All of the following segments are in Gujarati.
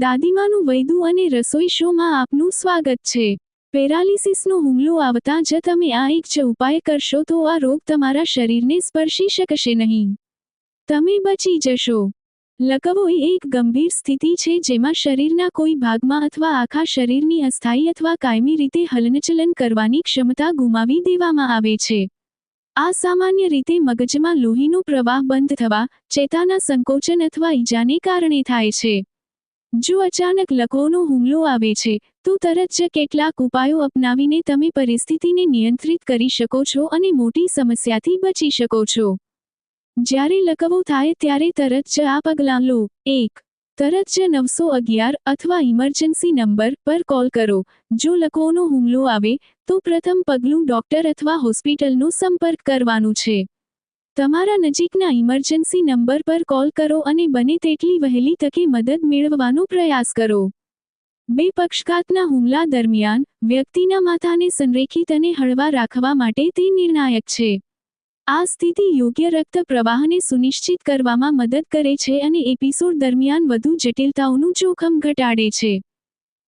દાદીમાનું વૈદુ અને રસોઈ શોમાં આપનું સ્વાગત છે. પેરાલિસિસનો હુમલો આવતા જ તમે આ એક જ ઉપાય કરશો તો આ રોગ તમારા શરીરને સ્પર્શી શકશે નહીં. તમે બચી જશો. લકવો એ એક ગંભીર સ્થિતિ છે જેમાં શરીરના કોઈ ભાગમાં અથવા આખા શરીરની અસ્થાયી અથવા કાયમી રીતે હલનચલન કરવાની ક્ષમતા ગુમાવી દેવામાં આવે છે. આ સામાન્ય રીતે મગજમાં લોહીનો પ્રવાહ બંધ થવા, ચેતાના સંકોચન અથવા ઈજાને કારણે થાય છે. જો અચાનક લકવોનો હુમલો આવે છે, તો તરત જ કેટલાક ઉપાયો અપનાવીને તમે પરિસ્થિતિને નિયંત્રિત કરી શકો છો અને મોટી સમસ્યાથી બચી શકો છો. જ્યારે લકવો થાય ત્યારે તરત જ આ પગલાં લો. એક, તરત જ નવસો અગિયાર અથવા ઇમરજન્સી નંબર પર કોલ કરો. જો લકવોનો હુમલો આવે, તો પ્રથમ પગલું ડોક્ટર અથવા હોસ્પિટલનો સંપર્ક કરવાનું છે. તમારા નજીકના ઇમરજન્સી નંબર પર કોલ કરો અને બને તેટલી વહેલી તકે મદદ મેળવવાનો પ્રયાસ કરો. બે પક્ષઘાતના હુમલા દરમિયાન, વ્યક્તિના માથાને સંરેખિત અને હળવા રાખવા માટે તે નિર્ણાયક છે. આ સ્થિતિ યોગ્ય રક્ત પ્રવાહને સુનિશ્ચિત કરવામાં મદદ કરે છે અને એપિસોડ દરમિયાન વધુ જટિલતાઓનું જોખમ ઘટાડે છે.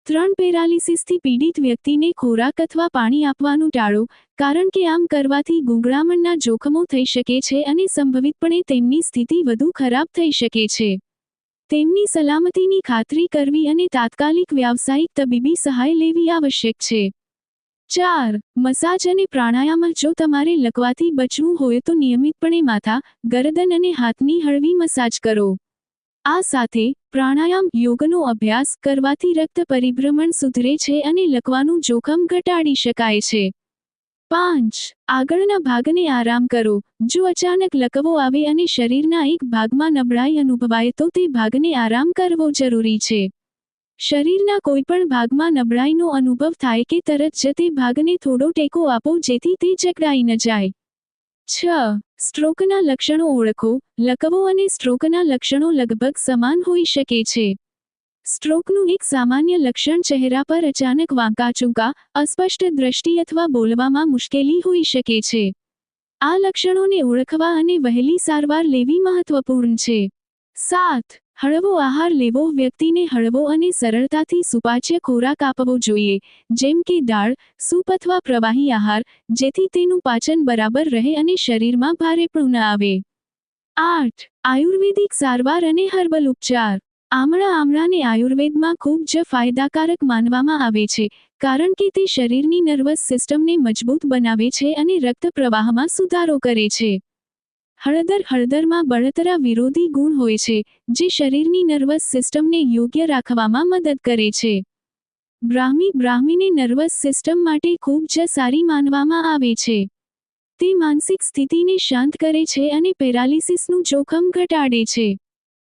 ત્રણ પેરાલિસિસથી પીડિત વ્યક્તિને ખોરાક અથવા પાણી આપવાનું ટાળો, કારણ કે આમ કરવાથી ગૂંગળામણના જોખમો થઈ શકે છે અને સંભવિતપણે તેમની સ્થિતિ વધુ ખરાબ થઈ શકે છે. તેમની સલામતીની ખાતરી કરવી અને તાત્કાલિક વ્યાવસાયિક તબીબી સહાય લેવી આવશ્યક છે. ચાર, મસાજ અને પ્રાણાયામ. જો તમારે લકવાથી બચવું હોય તો નિયમિતપણે માથા, ગરદન અને હાથની હળવી મસાજ કરો. આ સાથે પ્રાણાયામ યોગનો અભ્યાસ કરવાથી રક્ત પરિભ્રમણ સુધરે છે અને લકવાનું જોખમ ઘટાડી શકાય છે. પાંચ. આગળના ભાગને આરામ કરો. જો અચાનક લકવો આવે અને શરીરના એક ભાગમાં નબળાઈ અનુભવાય તો તે ભાગને આરામ કરવો જરૂરી છે. શરીરના કોઈપણ ભાગમાં નબળાઈનો અનુભવ થાય કે તરત જ તે ભાગને થોડો ટેકો આપો જેથી તે જકડાઈ ન જાય. છ સ્ટ્રોકના લક્ષણો ઓળખો. લકવો અને સ્ટ્રોકના લક્ષણો લગભગ સમાન હોઈ શકે છે. સ્ટ્રોકનું એક સામાન્ય લક્ષણ ચહેરા પર અચાનક વાંકાચૂકા, અસ્પષ્ટ દ્રષ્ટિ અથવા બોલવામાં મુશ્કેલી હોઈ શકે છે. આ લક્ષણોને ઓળખવા અને વહેલી સારવાર લેવી મહત્વપૂર્ણ છે. સાત. હળવો આહાર લેવો, વ્યક્તિને હળવો અને સરળતાથી સુપાચ્ય ખોરાક આપવો જોઈએ, જેમ કે દાળ, સૂપ અથવા પ્રવાહી આહાર, જેથી તેનું પાચન બરાબર રહે અને શરીરમાં ભારેપણું ન આવે. આઠ, આયુર્વેદિક સારવાર અને હર્બલ ઉપચાર. આમળા આમળાને આયુર્વેદમાં ખૂબ જ ફાયદાકારક માનવામાં આવે છે, કારણ કે તે શરીરની નર્વસ સિસ્ટમને મજબૂત બનાવે છે અને રક્ત પ્રવાહમાં સુધારો કરે છે. હળદર હળદરમાં બળતરા વિરોધી ગુણ હોય છે, જે શરીરની નર્વસ સિસ્ટમને યોગ્ય રાખવામાં મદદ કરે છે. બ્રાહ્મી, બ્રાહ્મીને નર્વસ સિસ્ટમ માટે ખૂબ જ સારી માનવામાં આવે છે. તે માનસિક સ્થિતિને શાંત કરે છે અને પેરાલિસિસનું જોખમ ઘટાડે છે.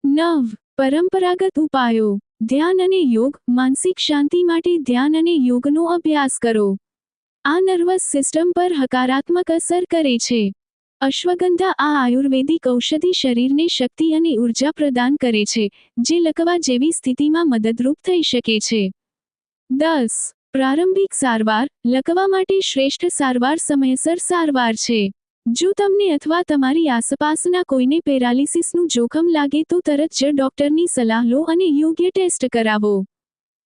નવ, પરંપરાગત ઉપાયો. ધ્યાન અને યોગ. માનસિક શાંતિ માટે ધ્યાન અને યોગનો અભ્યાસ કરો. આ નર્વસ સિસ્ટમ પર હકારાત્મક અસર કરે છે. અશ્વગંધા આ આયુર્વેદિક ઔષધિ શરીરને શક્તિ અને ઊર્જા પ્રદાન કરે છે, જે લકવા જેવી સ્થિતિમાં મદદરૂપ થઈ શકે છે. દસ. પ્રારંભિક સારવાર, લકવા માટે શ્રેષ્ઠ સારવાર સમયસર સારવાર છે. જો તમને અથવા તમારી આસપાસના કોઈને પેરાલિસિસનું જોખમ લાગે તો તરત જ ડોક્ટરની સલાહ લો અને યોગ્ય ટેસ્ટ કરાવો.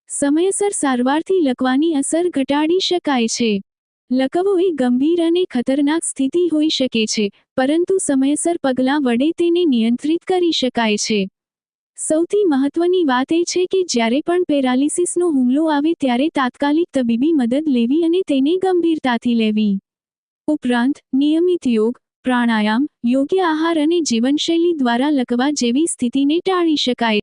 સમયસર સારવારથી લકવાની અસર ઘટાડી શકાય છે. લકવો એ ગંભીર અને ખતરનાક સ્થિતિ હોઈ શકે છે, પરંતુ સમયસર પગલાં વડે તેને નિયંત્રિત કરી શકાય છે. સૌથી મહત્વની વાત એ છે કે જ્યારે પણ પેરાલિસિસનો હુમલો આવે ત્યારે તાત્કાલિક તબીબી મદદ લેવી અને તેને ગંભીરતાથી લેવી. ઉપરાંત, નિયમિત યોગ, પ્રાણાયામ, યોગ્ય આહાર અને જીવનશૈલી દ્વારા લકવા જેવી સ્થિતિને ટાળી શકાય.